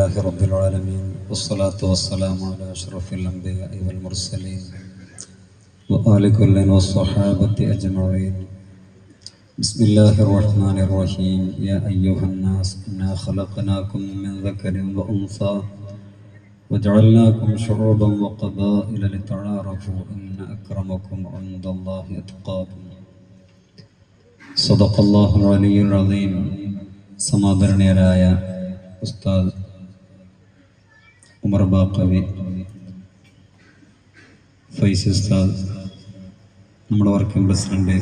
لله رب العالمين والصلاة والسلام على أشرف الأنبياء والمرسلين وآل كل والصحابة أجمعين بسم الله الرحمن الرحيم يا أيها الناس إنا خلقناكم من ذكر وأنثى وجعلناكم شعوبا وقبائل لتعارفوا إن أكرمكم عند الله أتقاكم صدق الله العلي العظيم സമാദരണീയരായ ഉസ്താദ് ഉമർ ബാക്കവി ഫൈസി ഉസ്താദ് നമ്മുടെ working president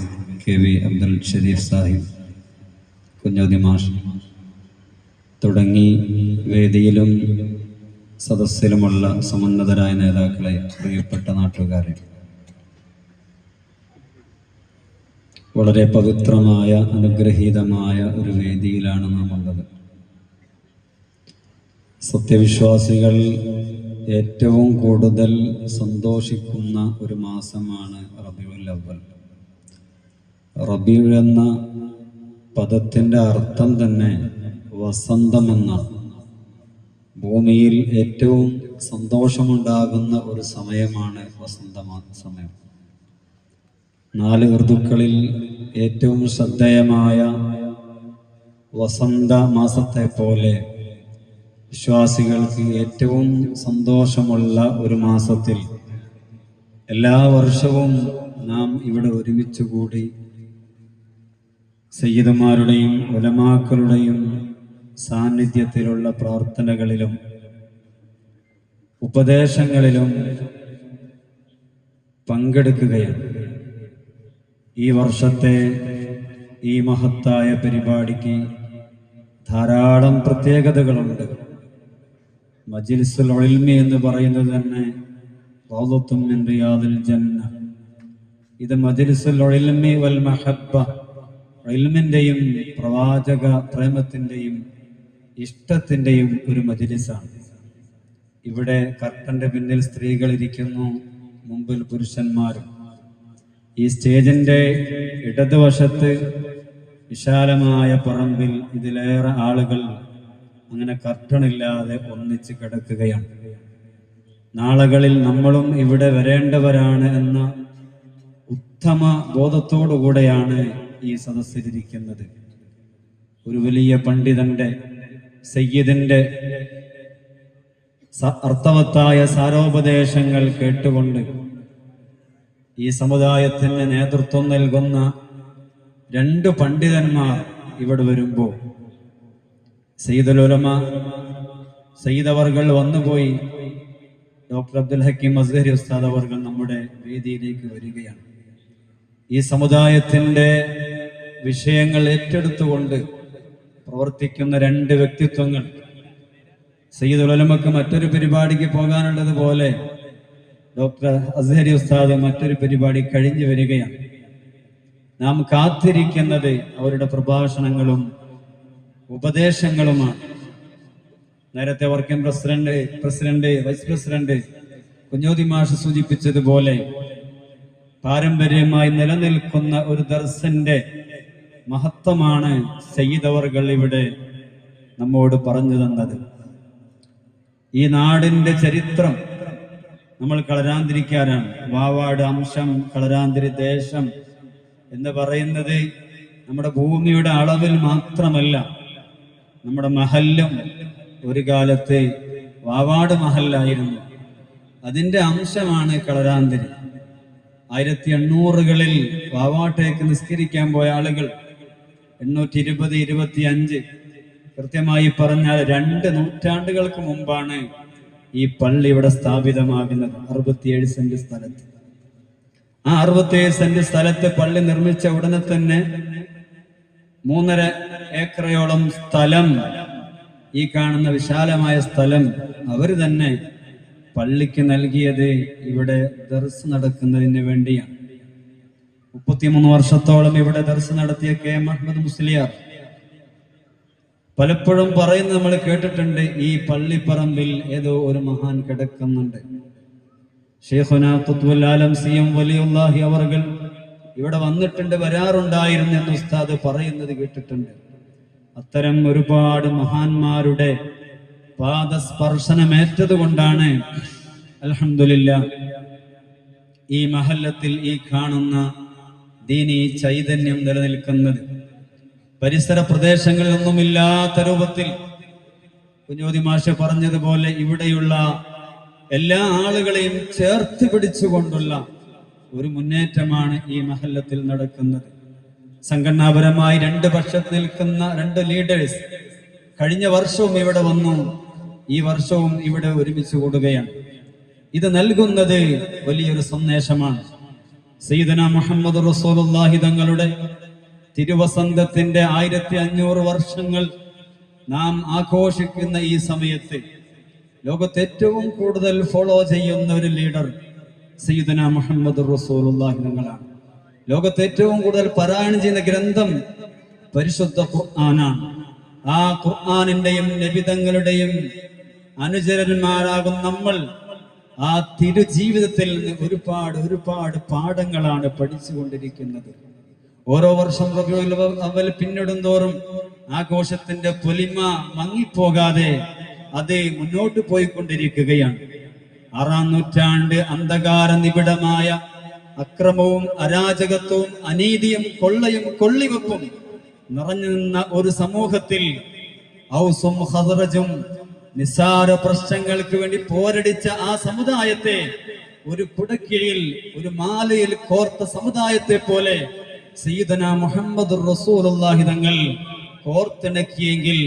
K V Abdul Shareef Sahib Kunhoti മാഷ് തുടങ്ങി വേദിയിലും സദസ്സിലുമുള്ള സമുന്നതരായ നേതാക്കളെ പ്രിയപ്പെട്ട നാട്ടുകാരെ. വളരെ പവിത്രമായ അനുഗ്രഹീതമായ ഒരു വേദിയിലാണ് നാം ഉള്ളത് സത്യവിശ്വാസികൾ ഏറ്റവും കൂടുതൽ സന്തോഷിക്കുന്ന ഒരു മാസമാണ് റബിയുൽ അവൽ റബിയു എന്ന പദത്തിന്റെ അർത്ഥം തന്നെ വസന്തമെന്നാണ് ഭൂമിയിൽ ഏറ്റവും സന്തോഷമുണ്ടാകുന്ന ഒരു സമയമാണ് വസന്തമാ സമയം. നാല് ഋതുക്കളിൽ ഏറ്റവും ശ്രദ്ധേയമായ വസന്ത മാസത്തെ പോലെ വിശ്വാസികൾക്ക് ഏറ്റവും സന്തോഷമുള്ള ഒരു മാസത്തിൽ എല്ലാ വർഷവും നാം ഇവിടെ ഒരുമിച്ച് കൂടി സയ്യിദന്മാരുടെയും ഉലമാക്കളുടെയും സാന്നിധ്യത്തിലുള്ള പ്രാർത്ഥനകളിലും ഉപദേശങ്ങളിലും പങ്കെടുക്കുകയാണ്. ഈ വർഷത്തെ ഈ മഹത്തായ പരിപാടിക്ക് ധാരാളം പ്രത്യേകതകളുണ്ട്. മജിൽസുൽ എന്ന് പറയുന്നത് തന്നെ റൗദത്തും മിൻ ജന്ന. ഇത് മജിൽസുൽ വൽ മഹബ്ബ. ഇൽമിന്റെയും പ്രവാചക പ്രേമത്തിന്റെയും ഇഷ്ടത്തിന്റെയും ഒരു മജിലിസാണ്. ഇവിടെ കർട്ടന്റെ പിന്നിൽ സ്ത്രീകൾ ഇരിക്കുന്നു മുമ്പിൽ പുരുഷന്മാരും. ഈ സ്റ്റേജിന്റെ ഇടതുവശത്ത് വിശാലമായ പറമ്പിൽ ഇതിലേറെ ആളുകൾ അങ്ങനെ കർട്ടണില്ലാതെ ഒന്നിച്ച് കിടക്കുകയാണ്. നാളുകളിൽ നമ്മളും ഇവിടെ വരേണ്ടവരാണ് എന്ന ഉത്തമ ബോധത്തോടുകൂടെയാണ് ഈ സദസ്സിലിരിക്കുന്നത്. ഒരു വലിയ പണ്ഡിതന്റെ സയ്യിദിന്റെ അർത്ഥവത്തായ സാരോപദേശങ്ങൾ കേട്ടുകൊണ്ട് ഈ സമുദായത്തിന് നേതൃത്വം നൽകുന്ന രണ്ട് പണ്ഡിതന്മാർ ഇവിടെ വരുമ്പോൾ സയ്യിദുലുലമ സയ്യിദ് അവർകൾ വന്നുപോയി. ഡോക്ടർ അബ്ദുൽ ഹക്കീം അസ്ഹരി ഉസ്താദ് അവർകൾ നമ്മുടെ വേദിയിലേക്ക് വരികയാണ്. ഈ സമുദായത്തിന്റെ വിഷയങ്ങൾ ഏറ്റെടുത്തുകൊണ്ട് പ്രവർത്തിക്കുന്ന രണ്ട് വ്യക്തിത്വങ്ങൾ സയ്യിദ് ഉലമക്ക് മറ്റൊരു പരിപാടിക്ക് പോകാനുള്ളതുപോലെ ഡോക്ടർ അസ്ഹരി ഉസ്താദ് മറ്റൊരു പരിപാടി കഴിഞ്ഞു വരികയാണ്. നാം കാത്തിരിക്കുന്നത് അവരുടെ പ്രഭാഷണങ്ങളും ഉപദേശങ്ങളുമാണ്. നേരത്തെ working president president vice president Kunhoti മാഷ് സൂചിപ്പിച്ചതുപോലെ പാരമ്പര്യമായി നിലനിൽക്കുന്ന ഒരു ദർശന്റെ മഹത്വമാണ് സയ്യിദ്വർകൾ ഇവിടെ നമ്മോട് പറഞ്ഞു തന്നത്. ഈ നാടിന്റെ ചരിത്രം നമ്മൾ കളരാന്തിരിക്കാനാണ് വാവാട് അംശം കളരാന്തിരി ദേശം എന്ന് പറയുന്നത് നമ്മുടെ ഭൂമിയുടെ അളവിൽ മാത്രമല്ല നമ്മുടെ മഹല്ലും ഒരു കാലത്ത് വാവാട് മഹല്ലായിരുന്നു. അതിന്റെ അംശമാണ് കളരാന്തിരി. ആയിരത്തി എണ്ണൂറുകളിൽ വാവാട്ടേക്ക് നിസ്കരിക്കാൻ പോയ ആളുകൾ എണ്ണൂറ്റി ഇരുപത് ഇരുപത്തി അഞ്ച് കൃത്യമായി പറഞ്ഞാൽ രണ്ട് നൂറ്റാണ്ടുകൾക്ക് മുമ്പാണ് ഈ പള്ളി ഇവിടെ സ്ഥാപിതമാകുന്നത്. അറുപത്തിയേഴ് സെന്റ് സ്ഥലത്ത്. ആ അറുപത്തിയേഴ് സെന്റ് സ്ഥലത്ത് പള്ളി നിർമ്മിച്ച ഉടനെ തന്നെ മൂന്നര ഏക്കറയോളം സ്ഥലം ഈ കാണുന്ന വിശാലമായ സ്ഥലം അവർ തന്നെ പള്ളിക്ക് നൽകിയത് ഇവിടെ ദർസ് നടക്കുന്നതിന് വേണ്ടിയാണ്. മുപ്പത്തിമൂന്ന് വർഷത്തോളം ഇവിടെ ദർസ് നടത്തിയ കെ എം അഹമ്മദ് മുസ്ലിയാർ. പലപ്പോഴും പറയുന്നത് നമ്മൾ കേട്ടിട്ടുണ്ട് ഈ പള്ളിപ്പറമ്പിൽ ഏതോ ഒരു മഹാൻ കിടക്കുന്നുണ്ട്. ഷെയ്ഖുന സി എം വലിയുല്ലാഹി അവർകൾ ഇവിടെ വന്നിട്ടുണ്ട് വരാറുണ്ടായിരുന്നു എന്ന് ഉസ്താദ് പറയുന്നത് കേട്ടിട്ടുണ്ട്. അത്തരം ഒരുപാട് മഹാന്മാരുടെ പാദസ്പർശനമേറ്റത് കൊണ്ടാണ് അലഹമില്ല ഈ മഹല്ലത്തിൽ ഈ കാണുന്ന ദീനി ചൈതന്യം നിലനിൽക്കുന്നത്. പരിസര പ്രദേശങ്ങളിലൊന്നുമില്ലാത്ത രൂപത്തിൽ കുഞ്ഞോതി മാഷ പറഞ്ഞതുപോലെ ഇവിടെയുള്ള എല്ലാ ആളുകളെയും ചേർത്ത് പിടിച്ചുകൊണ്ടുള്ള ഒരു മുന്നേറ്റമാണ് ഈ മഹല്ലത്തിൽ നടക്കുന്നത്. സംഘടനാപരമായി രണ്ട് പക്ഷത്ത് നിൽക്കുന്ന രണ്ട് ലീഡേഴ്സ് കഴിഞ്ഞ വർഷവും ഇവിടെ വന്നു. ഈ വർഷവും ഇവിടെ ഒരുമിച്ച് കൂടുകയാണ്. ഇത് നൽകുന്നത് വലിയൊരു സന്ദേശമാണ്. സീദന മുഹമ്മദ് റസൂലുള്ളാഹി തങ്ങളുടെ തിരുവസന്തത്തിന്റെ ആയിരത്തി അഞ്ഞൂറ് വർഷങ്ങൾ നാം ആഘോഷിക്കുന്ന ഈ സമയത്ത് ലോകത്ത് ഏറ്റവും കൂടുതൽ ഫോളോ ചെയ്യുന്ന ഒരു ലീഡർ സീദന മുഹമ്മദ് റസൂലുള്ളാഹി തങ്ങളാണ്. ലോകത്ത് ഏറ്റവും കൂടുതൽ പാരായണം ചെയ്യുന്ന ഗ്രന്ഥം പരിശുദ്ധ ഖുർആനാണ്. ആ ഖുർആനിന്റെയും നബിതങ്ങളുടെയും അനുചരന്മാരാകും നമ്മൾ. ആ തിരു ജീവിതത്തിൽ നിന്ന് ഒരുപാട് ഒരുപാട് പാഠങ്ങളാണ് പഠിച്ചുകൊണ്ടിരിക്കുന്നത്. ഓരോ വർഷം അവൽ പിന്നിടും തോറും ആഘോഷത്തിന്റെ പൊലിമ മങ്ങിപ്പോകാതെ അത് മുന്നോട്ട് പോയിക്കൊണ്ടിരിക്കുകയാണ്. ആറാം നൂറ്റാണ്ട് അന്ധകാര നിബിഡമായ അക്രമവും അരാജകത്വവും അനീതിയും കൊള്ളയും കൊള്ളിവെപ്പും നിറഞ്ഞു നിന്ന ഒരു സമൂഹത്തിൽ ഔസും ഹസറജും നിസ്സാര പ്രശ്നങ്ങൾക്ക് വേണ്ടി പോരടിച്ച ആ സമുദായത്തെ ഒരു കുടക്കീഴിൽ ഒരു മാലയിൽ കോർത്ത സമുദായത്തെ പോലെ സീതന മുഹമ്മദ് റസൂലുള്ളാഹി തങ്ങൾ കോർത്തിണക്കിയെങ്കിൽ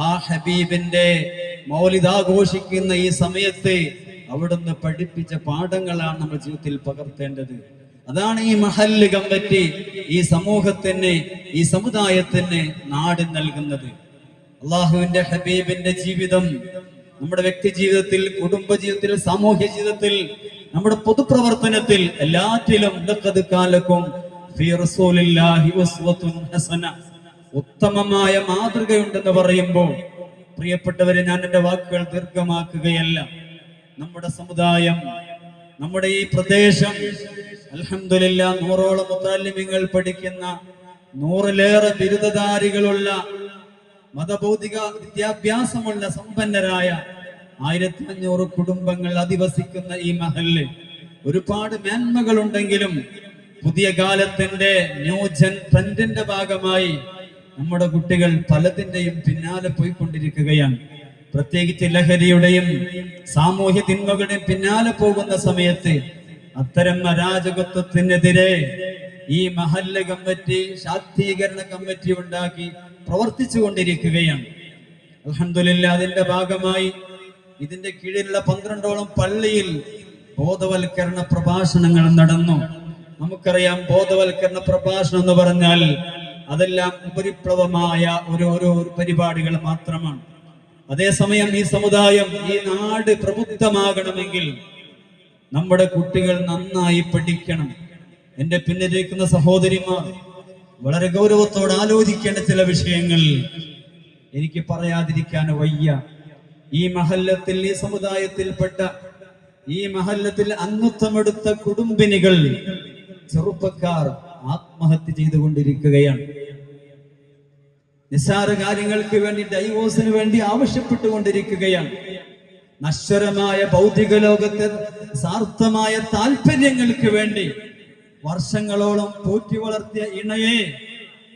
ആ ഹബീബിന്റെ മൗലിദാഘോഷിക്കുന്ന ഈ സമയത്ത് അവിടുന്ന് പഠിപ്പിച്ച പാഠങ്ങളാണ് നമ്മൾ ജീവിതത്തിൽ പകർത്തേണ്ടത്. അതാണ് ഈ മഹല്ല് കമ്പറ്റി ഈ സമൂഹത്തിന് ഈ സമുദായത്തിന് നാട് നൽകുന്നത്. അള്ളാഹുവിന്റെ ഹബീബിന്റെ ജീവിതം നമ്മുടെ വ്യക്തി ജീവിതത്തിൽ കുടുംബ ജീവിതത്തിൽ സാമൂഹ്യ ജീവിതത്തിൽ നമ്മുടെ പൊതുപ്രവർത്തനത്തിൽ എല്ലാറ്റിലും കാലക്കും ഉത്തമമായ മാതൃകയുണ്ടെന്ന് പറയുമ്പോൾ പ്രിയപ്പെട്ടവരെ ഞാൻ എന്റെ വാക്കുകൾ ദീർഘമാക്കുകയല്ല. നമ്മുടെ സമുദായം നമ്മുടെ ഈ പ്രദേശം അലഹമില്ല നൂറോളം മുത്താലിമ്യങ്ങൾ പഠിക്കുന്ന നൂറിലേറെ ബിരുദധാരികളുള്ള മതഭൗതിക വിദ്യാഭ്യാസമുള്ള സമ്പന്നരായ ആയിരത്തി അഞ്ഞൂറ് കുടുംബങ്ങൾ അധിവസിക്കുന്ന ഈ മഹൽ ഒരുപാട് മേന്മകളുണ്ടെങ്കിലും പുതിയ കാലത്തിന്റെ ന്യൂജൻ ട്രെൻഡിന്റെ ഭാഗമായി നമ്മുടെ കുട്ടികൾ പലതിന്റെയും പിന്നാലെ പോയിക്കൊണ്ടിരിക്കുകയാണ്. പ്രത്യേകിച്ച് ലഹരിയുടെയും സാമൂഹ്യ തിന്മകളുടെയും പിന്നാലെ പോകുന്ന സമയത്ത് അത്തരം അരാജകത്വത്തിനെതിരെ ഈ മഹല്ല കമ്മിറ്റി ശാക്തീകരണ കമ്മിറ്റി ഉണ്ടാക്കി പ്രവർത്തിച്ചു കൊണ്ടിരിക്കുകയാണ്. അലഹമില്ല അതിന്റെ ഭാഗമായി ഇതിന്റെ കീഴിലുള്ള പന്ത്രണ്ടോളം പള്ളിയിൽ ബോധവൽക്കരണ പ്രഭാഷണങ്ങൾ നടന്നു. നമുക്കറിയാം ബോധവൽക്കരണ പ്രഭാഷണം എന്ന് പറഞ്ഞാൽ അതെല്ലാം ഉപരിപ്ലവമായ ഒരു ഓരോ പരിപാടികൾ മാത്രമാണ്. അതേസമയം ഈ സമുദായം ഈ നാട് പ്രബുദ്ധമാകണമെങ്കിൽ നമ്മുടെ കുട്ടികൾ നന്നായി പഠിക്കണം. എന്റെ പിന്നിലിരിക്കുന്ന സഹോദരിമാർ വളരെ ഗൗരവത്തോടെ ആലോചിക്കേണ്ട ചില വിഷയങ്ങൾ എനിക്ക് പറയാതിരിക്കാൻ വയ്യ. ഈ മഹല്ലത്തിൽ ഈ സമുദായത്തിൽപ്പെട്ട ഈ മഹല്ലത്തിൽ അംഗത്വമെടുത്ത കുടുംബിനികൾ ചെറുപ്പക്കാർ ആത്മഹത്യ ചെയ്തുകൊണ്ടിരിക്കുകയാണ്. നിസ്സാര കാര്യങ്ങൾക്ക് വേണ്ടി ഡൈവോഴ്സിന് വേണ്ടി ആവശ്യപ്പെട്ടുകൊണ്ടിരിക്കുകയാണ്. നശ്വരമായ ഭൗതിക ലോകത്തെ സാർത്ഥമായ താല്പര്യങ്ങൾക്ക് വേണ്ടി വർഷങ്ങളോളം പോറ്റി വളർത്തിയ ഇണയെ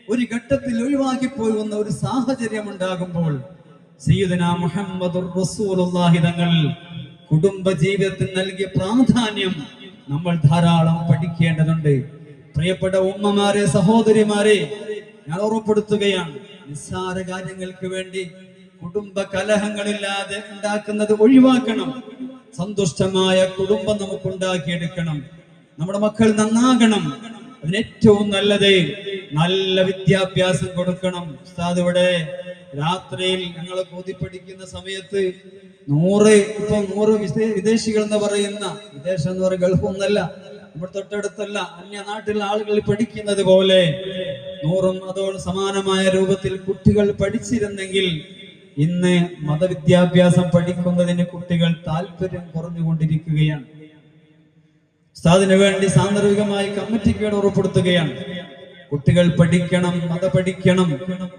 ഒരു ഘട്ടത്തിൽ ഒഴിവാക്കി പോകുന്ന ഒരു സാഹചര്യം ഉണ്ടാകുമ്പോൾ സീദന മുഹമ്മദ് റസൂലുള്ളാഹി തങ്ങൾ കുടുംബ ജീവിതത്തിൽ നൽകിയ പ്രാധാന്യം നമ്മൾ ധാരാളം പഠിക്കേണ്ടതുണ്ട്. പ്രിയപ്പെട്ട ഉമ്മമാരെ സഹോദരിമാരെ ഞാൻ ഉറപ്പെടുത്തുകയാണ് നിസ്സാര കാര്യങ്ങൾക്ക് വേണ്ടി കുടുംബ കലഹങ്ങളില്ലാതെ ഉണ്ടാക്കുന്നത് ഒഴിവാക്കണം. സന്തുഷ്ടമായ കുടുംബം നമുക്ക് ഉണ്ടാക്കിയെടുക്കണം നമ്മുടെ മക്കൾ നന്നാകണം. അതിന് ഏറ്റവും നല്ലത് നല്ല വിദ്യാഭ്യാസം കൊടുക്കണം. ഉസ്താദ് ഇവിടെ രാത്രിയിൽ ഞങ്ങളെ കൂതി പഠിക്കുന്ന സമയത്ത് നൂറ് ഇപ്പൊ നൂറ് വിദേശികൾ എന്ന് പറയുന്ന വിദേശം എന്ന് പറയുന്ന ഗൾഫ് ഒന്നല്ല. നമ്മുടെ തൊട്ടടുത്തല്ല അന്യ നാട്ടിലെ ആളുകൾ പഠിക്കുന്നത് പോലെ നൂറും അതോട് സമാനമായ രൂപത്തിൽ കുട്ടികൾ പഠിച്ചിരുന്നെങ്കിൽ ഇന്ന് മതവിദ്യാഭ്യാസം പഠിക്കുന്നതിന് കുട്ടികൾ താല്പര്യം കുറഞ്ഞുകൊണ്ടിരിക്കുകയാണ്. ഉസ്താദിന് വേണ്ടി സാന്ദർഭികമായി കമ്മിറ്റിക്ക് ഉറപ്പെടുത്തുകയാണ് കുട്ടികൾ പഠിക്കണം മത പഠിക്കണം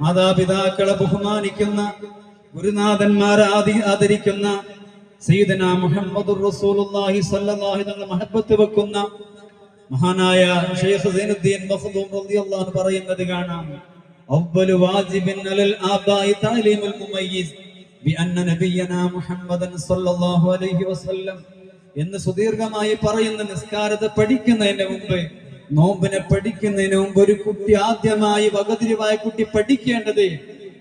മാതാപിതാക്കളെ ബഹുമാനിക്കുന്ന ഗുരുനാഥന്മാരെ ആദി- ആദരിക്കുന്ന സയ്യിദന മുഹമ്മദ് റസൂലുള്ളാഹി മഹബത്ത് വെക്കുന്ന മഹാനായ ഷെയ്ഖ് സൈനുദ്ദീൻ മഖ്ദൂം റളിയല്ലാഹു പറയുന്നത് കാണാം. അവ്വലു വാജിബിൻ അലൽ ആബായി തഅലീമുൽ മുമയ്യിസ് ബിഅന്ന നബിയനാ മുഹമ്മദൻ സ്വല്ലല്ലാഹു അലൈഹി വസല്ലം എന്ന് സുദീർഘമായി പറയുന്ന നിസ്കാരത്തെ പഠിക്കുന്നതിന് മുമ്പ് നോമ്പിനെ പഠിക്കുന്നതിന് മുമ്പ് ഒരു കുട്ടി ആദ്യമായി വകതിരിവായ കുട്ടി പഠിക്കേണ്ടത്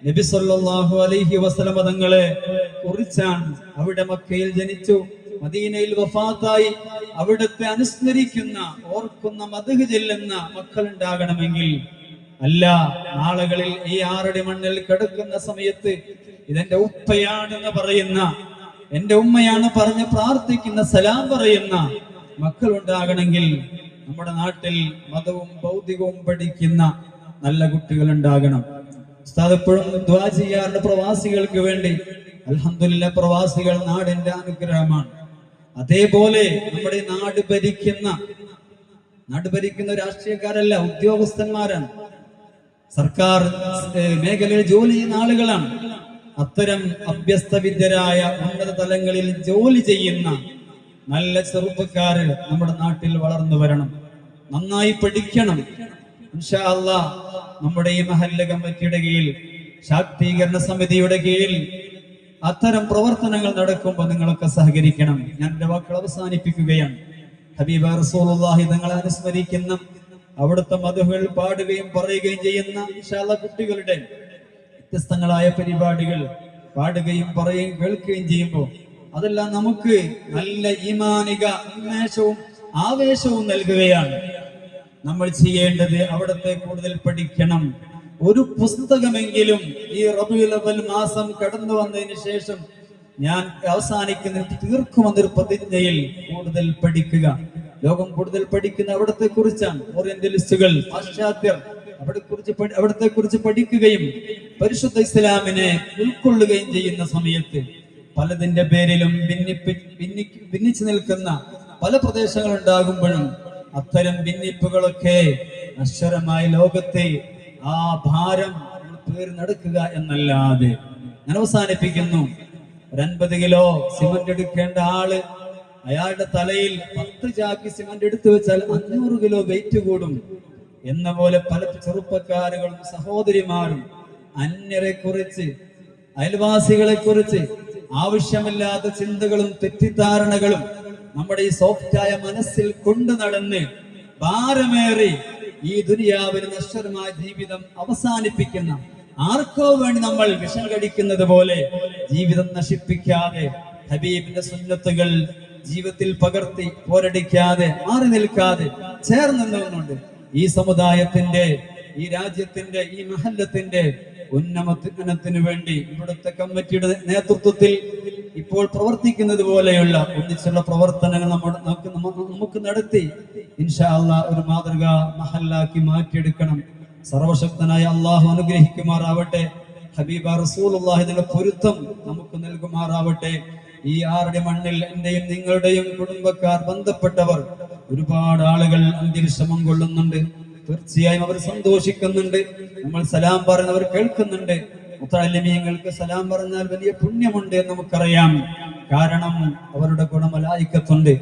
നബി സല്ലല്ലാഹു അലൈഹി വസല്ലം തങ്ങളെ കുറിച്ചാണ്. അവിടെ മക്കയിൽ ജനിച്ചു. മദീനയിൽ വഫാത്തായി അവിടുത്തെ അനുസ്മരിക്കുന്ന ഓർക്കുന്ന മധുഹ് ചെല്ലുന്ന മക്കൾ ഉണ്ടാകണമെങ്കിൽ അല്ല നാളുകളിൽ ഈ ആറടി മണ്ണിൽ കിടക്കുന്ന സമയത്ത് ഇതെന്റെ ഉപ്പയാണെന്ന് പറയുന്ന എന്റെ ഉമ്മയാണ് പറഞ്ഞ് പ്രാർത്ഥിക്കുന്ന സലാം പറയുന്ന മക്കൾ ഉണ്ടാകണമെങ്കിൽ നമ്മുടെ നാട്ടിൽ മതവും ഭൗതികവും പഠിക്കുന്ന നല്ല കുട്ടികൾ ഉണ്ടാകണം എപ്പോഴും ദ്വാ ചെയ്യാറുണ്ട് പ്രവാസികൾക്ക് വേണ്ടി. അൽഹംദുലില്ലാ പ്രവാസികൾ നാടിന്റെ അനുഗ്രഹമാണ്. അതേപോലെ നമ്മുടെ നാട് ഭരിക്കുന്ന നാട് ഭരിക്കുന്ന രാഷ്ട്രീയക്കാരല്ല ഉദ്യോഗസ്ഥന്മാരാണ്. സർക്കാർ മേഖലയിൽ ജോലി ചെയ്യുന്ന ആളുകളാണ്. അത്തരം അഭ്യസ്തവിദ്യരായ ഉന്നത തലങ്ങളിൽ ജോലി ചെയ്യുന്ന നല്ല ചെറുപ്പക്കാര് നമ്മുടെ നാട്ടിൽ വളർന്നു വരണം. നന്നായി പഠിക്കണം. അല്ലാ നമ്മുടെ ഈ മഹല്ല കമ്മിറ്റിയുടെ കീഴിൽ ശാക്തീകരണ സമിതിയുടെ കീഴിൽ അത്തരം പ്രവർത്തനങ്ങൾ നടക്കുമ്പോൾ നിങ്ങളൊക്കെ സഹകരിക്കണം. ഞാൻ എന്റെ വാക്കുകൾ അവസാനിപ്പിക്കുകയാണ്. ഹബീബ റസൂലുള്ളാഹി തങ്ങളെ അനുസ്മരിക്കുന്ന അവിടുത്തെ മധുകൾ പാടുകയും പറയുകയും ചെയ്യുന്ന അല്ലാ കുട്ടികളുടെ വ്യത്യസ്തങ്ങളായ പരിപാടികൾ പാടുകയും പറയുകയും കേൾക്കുകയും ചെയ്യുമ്പോൾ അതെല്ലാം നമുക്ക് നല്ല ഈമാനിക ഉന്മേഷവും ആവേശവും നൽകുകയാണ്. നമ്മൾ ചെയ്യേണ്ടത് അവിടത്തെ കൂടുതൽ പഠിക്കണം. ഒരു പുസ്തകമെങ്കിലും ഈ റബിയുലവൽ മാസം കടന്നു വന്നതിന് ശേഷം ഞാൻ അവസാനിക്കുന്ന തീർക്കുമെന്നൊരു പ്രതിജ്ഞയിൽ കൂടുതൽ പഠിക്കുക. ലോകം കൂടുതൽ പഠിക്കുന്ന അവിടത്തെ കുറിച്ചാണ് ഓറിയന്റലിസ്റ്റുകൾ പാശ്ചാത്യർ അവിടെ കുറിച്ച് അവിടത്തെ കുറിച്ച് പഠിക്കുകയും പരിശുദ്ധ ഇസ്ലാമിനെ ഉൾക്കൊള്ളുകയും ചെയ്യുന്ന സമയത്ത് പലതിന്റെ പേരിലും ഭിന്നിപ്പി ഭിന്നി ഭിന്നിച്ചു നിൽക്കുന്ന പല പ്രദേശങ്ങൾ ഉണ്ടാകുമ്പോഴും അത്തരം ഭിന്നിപ്പുകളൊക്കെ നശ്വരമായ ലോകത്തെ ആ ഭാരം നമ്മൾ പേര് നടക്കുക എന്നല്ലാതെ. ഞാൻ അവസാനിപ്പിക്കുന്നു. ഒരു അൻപത് കിലോ സിമന്റ് എടുക്കേണ്ട ആൾ അയാളുടെ തലയിൽ പത്ത് ചാക്കി സിമന്റ് എടുത്തു വെച്ചാൽ അഞ്ഞൂറ് കിലോ വെയിറ്റ് കൂടും. എന്ന പോലെ പല ചെറുപ്പക്കാരുകളും സഹോദരിമാരും അന്യരെ കുറിച്ച് അയൽവാസികളെ കുറിച്ച് ആവശ്യമില്ലാത്ത ചിന്തകളും തെറ്റിദ്ധാരണകളും നമ്മുടെ ഈ സോഫ്റ്റായ മനസ്സിൽ കൊണ്ടു നടന്ന് ഭാരമേറി ഈ ദുനിയാവിന് നശ്വരമായ ജീവിതം അവസാനിപ്പിക്കുന്ന ആർക്കോ വേണ്ടി നമ്മൾ വിഷം കടിക്കുന്നത് പോലെ ജീവിതം നശിപ്പിക്കാതെ ഹബീബിന്റെ സുന്നത്തുകൾ ജീവിതത്തിൽ പകർത്തി പോരടിക്കാതെ മാറി നിൽക്കാതെ ചേർന്ന് നിന്നുകൊണ്ട് ഈ സമുദായത്തിന്റെ ഈ രാജ്യത്തിന്റെ ഈ മഹല്ലത്തിന്റെ ഉന്നമത്തിനു വേണ്ടി ഇവിടുത്തെ കമ്മിറ്റിയുടെ നേതൃത്വത്തിൽ ഇപ്പോൾ പ്രവർത്തിക്കുന്നത് പോലെയുള്ള ഒന്നിച്ചുള്ള പ്രവർത്തനങ്ങൾ നമ്മൾ നമുക്ക് നമുക്ക് നടത്തി. ഇൻഷാല്ല ഒരു മാതൃക മഹല്ലാക്കി മാറ്റിയെടുക്കണം. സർവശക്തനായ അള്ളാഹു അനുഗ്രഹിക്കുമാറാവട്ടെ. ഹബീബ റസൂലുള്ളാഹിന്റെ പൊരുത്തം നമുക്ക് നൽകുമാറാവട്ടെ. ഈ ആരുടെ മണ്ണിൽ എന്റെയും നിങ്ങളുടെയും കുടുംബക്കാർ ബന്ധപ്പെട്ടവർ ഒരുപാട് ആളുകൾ അന്ത്യവിശ്രമം കൊള്ളുന്നുണ്ട്. തീർച്ചയായും അവർ സന്തോഷിക്കുന്നുണ്ട്. നമ്മൾ സലാം പറയുന്നവർ കേൾക്കുന്നുണ്ട്. മുത്താലിമീങ്ങൾക്ക് സലാം പറഞ്ഞാൽ വലിയ പുണ്യമുണ്ട് എന്ന് നമുക്കറിയാം. കാരണം അവരുടെ ഗുണമലായിക്കത്തുണ്ട്.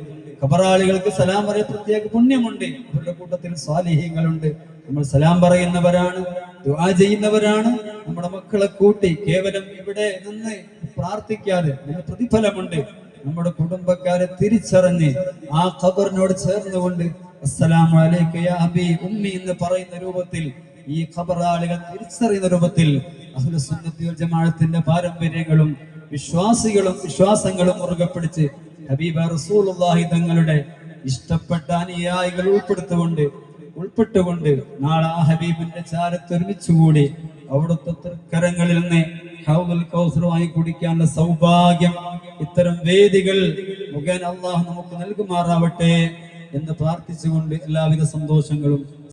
ഖബറാളികൾക്ക് സലാം പറയാൻ പ്രത്യേക പുണ്യമുണ്ട്. അവരുടെ കൂട്ടത്തിൽ സ്വാലിഹ്യങ്ങളുണ്ട് നമ്മൾ സലാം പറയുന്നവരാണ് ദുആ ചെയ്യുന്നവരാണ്. നമ്മുടെ മക്കളെ കൂട്ടി കേവലം ഇവിടെ നിന്ന് പ്രാർത്ഥിക്കാതെ അതിന് പ്രതിഫലമുണ്ട്. നമ്മുടെ കുടുംബക്കാരെ തിരിച്ചറിഞ്ഞ് ആ ഖബറിനോട് ചേർന്നുകൊണ്ട് അസ്സലാമു അലൈക യാ അബി ഉമ്മി എന്ന് പറയുന്ന രൂപത്തിൽ ഈ ഖബറാളികൾ തിരിച്ചറിയുന്ന രൂപത്തിൽ ജമാഅത്തിന്റെ പാരമ്പര്യങ്ങളും വിശ്വാസികളും വിശ്വാസങ്ങളും മുറുകെ പിടിച്ച് ഹബീബ റസൂലുള്ളാഹി തങ്ങളുടെ ഇഷ്ടപ്പെട്ട അനുയായികൾ ഉൾപ്പെടുത്തുകൊണ്ട് ഉൾപ്പെട്ടുകൊണ്ട് നാളെ ആ ഹബീബിന്റെ ചാരത്ത് ഒരുമിച്ചുകൂടി അവിടുത്തെ തൃക്കരങ്ങളിൽ നിന്ന് ഹൗദുൽ കൗസറുമായി കുടിക്കാനുള്ള സൗഭാഗ്യം ഇത്തരം വേദികൾ മുഖേന അള്ളാഹു നമുക്ക് നൽകുമാറാവട്ടെ എന്ന് പ്രാർത്ഥിച്ചുകൊണ്ട് എല്ലാവിധ സന്തോഷങ്ങളും